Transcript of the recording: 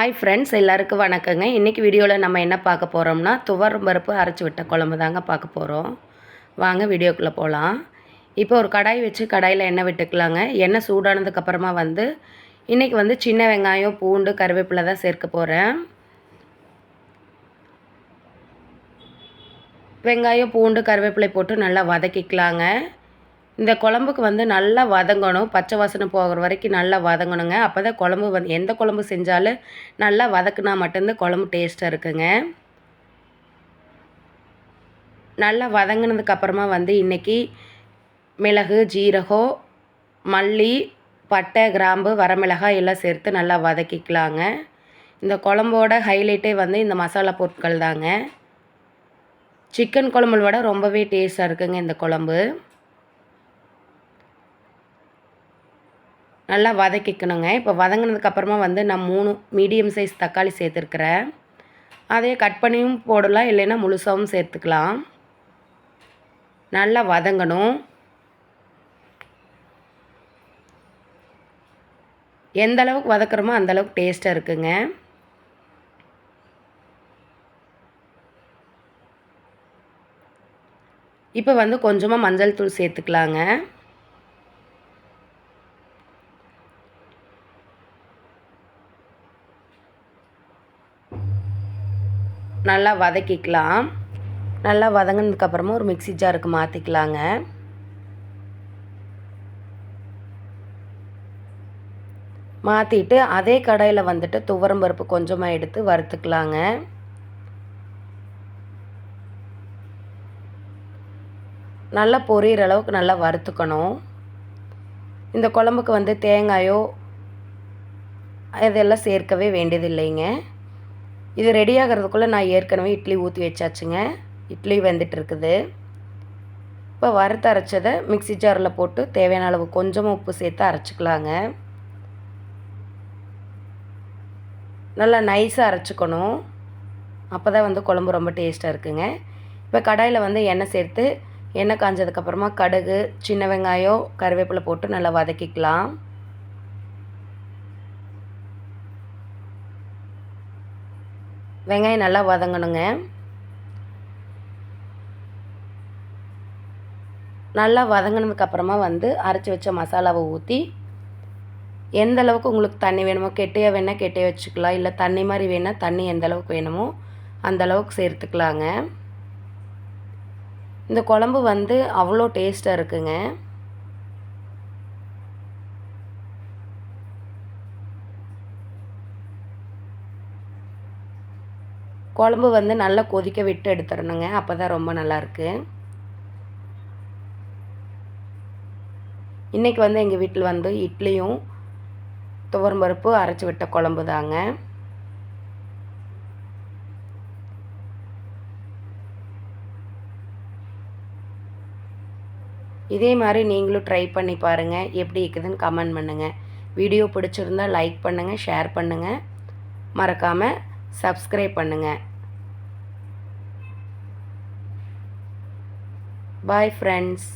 Hi friends எல்லாருக்கும் வணக்கங்க. இன்றைக்கி வீடியோவில் நம்ம என்ன பார்க்க போகிறோம்னா துவரம் பருப்பு அரைச்சி விட்ட குழம்பு தாங்க பார்க்க போகிறோம் வாங்க வீடியோக்குள்ளே போகலாம் இப்போ ஒரு கடாய் வச்சு கடாயில் எண்ணெய் விட்டுக்கலாங்க. எண்ணெய் சூடானதுக்கப்புறமா வந்து இன்றைக்கி வந்து சின்ன வெங்காயம் பூண்டு கருவேப்பிலை தான் சேர்க்க போகிறேன் வெங்காயம் பூண்டு கருவேப்பிலை போட்டு நல்லா வதக்கிக்கலாங்க. இந்த குழம்புக்கு வந்து நல்லா வதங்கணும். பச்சை வாசனை போகிற வரைக்கும் நல்லா வதங்கணுங்க. அப்போ தான் குழம்பு வந்து எந்த குழம்பு செஞ்சாலும் நல்லா வதக்குனா மட்டும்தான் குழம்பு டேஸ்ட்டாக இருக்குங்க. நல்லா வதங்கினதுக்கப்புறமா வந்து இன்றைக்கி மிளகு ஜீரகம் மல்லி பட்டை கிராம்பு வரமிளகாய் எல்லாம் சேர்த்து நல்லா வதக்கிக்கலாங்க. இந்த குழம்போட ஹைலைட்டே வந்து இந்த மசாலா பொருட்கள் தாங்க சிக்கன் குழம்புல விட ரொம்பவே டேஸ்ட்டாக இருக்குங்க இந்த குழம்பு. நல்லா வதக்கிக்கணுங்க. இப்போ வதங்கினதுக்கப்புறமா வந்து நான் மூணு மீடியம் சைஸ் தக்காளி சேர்த்துருக்குறேன். அதையே கட் பண்ணியும் போடலாம் இல்லைன்னா முழுசாகவும் சேர்த்துக்கலாம். நல்லா வதங்கணும். எந்த அளவுக்கு வதக்குறோமோ அந்தளவுக்கு டேஸ்ட்டாக இருக்குங்க. இப்போ வந்து கொஞ்சமாக மஞ்சள் தூள் சேர்த்துக்கலாங்க. நல்லா வதக்கிக்கலாம். நல்லா வதங்கினதுக்கப்புறமா ஒரு மிக்சி ஜாருக்கு மாற்றிக்கலாங்க மாற்றிட்டு அதே கடாயில் வந்துட்டு துவரம் பருப்பு கொஞ்சமாக எடுத்து வறுத்துக்கலாங்க. நல்லா பொரியிற அளவுக்கு நல்லா வறுத்துக்கணும். இந்த குழம்புக்கு வந்து தேங்காயோ இதெல்லாம் சேர்க்கவே வேண்டியதில்லைங்க. இது ரெடி ஆகிறதுக்குள்ளே நான் ஏற்கனவே இட்லி ஊற்றி வச்சாச்சுங்க. இட்லி வெந்துட்டுருக்குது. இப்போ வறுத்து அரைச்சதை மிக்சி ஜாரில் போட்டு தேவையான அளவு கொஞ்சமாக உப்பு சேர்த்து அரைச்சிக்கலாங்க. நல்லா நைஸாக அரைச்சிக்கணும். அப்போ தான் வந்து குழம்பு ரொம்ப டேஸ்ட்டாக இருக்குங்க. இப்போ கடாயில் வந்து எண்ணெய் சேர்த்து எண்ணெய் காஞ்சதுக்கப்புறமா கடுகு சின்ன வெங்காயம் கருவேப்பிலை போட்டு நல்லா வதக்கிக்கலாம். வெங்காயம் நல்லா வதங்கணுங்க. நல்லா வதங்கினதுக்கப்புறமா வந்து அரைச்சி வச்ச மசாலாவை ஊற்றி எந்த அளவுக்கு உங்களுக்கு தண்ணி வேணுமோ கெட்டையாக வேணால் கெட்டையாக வச்சுக்கலாம் இல்லை தண்ணி மாதிரி வேணால் தண்ணி எந்த அளவுக்கு வேணுமோ அந்த அளவுக்கு சேர்த்துக்கலாங்க. இந்த குழம்பு வந்து அவ்வளோ டேஸ்ட்டாக இருக்குங்க. குழம்பு வந்து நல்லா கொதிக்க விட்டு எடுத்துடணுங்க. அப்போ தான் ரொம்ப நல்லாயிருக்கு இன்றைக்கி வந்து எங்கள் வீட்டில் வந்து இட்லியும் துவரம் பருப்பு அரைச்சி விட்ட குழம்பு தாங்க. இதே மாதிரி நீங்களும் ட்ரை பண்ணி பாருங்கள் எப்படி இருக்குதுன்னு கமெண்ட் பண்ணுங்கள் வீடியோ பிடிச்சிருந்தால் லைக் பண்ணுங்கள் ஷேர் பண்ணுங்கள் மறக்காமல் சப்ஸ்கிரைப் பண்ணுங்கள் பாய் ஃப்ரெண்ட்ஸ்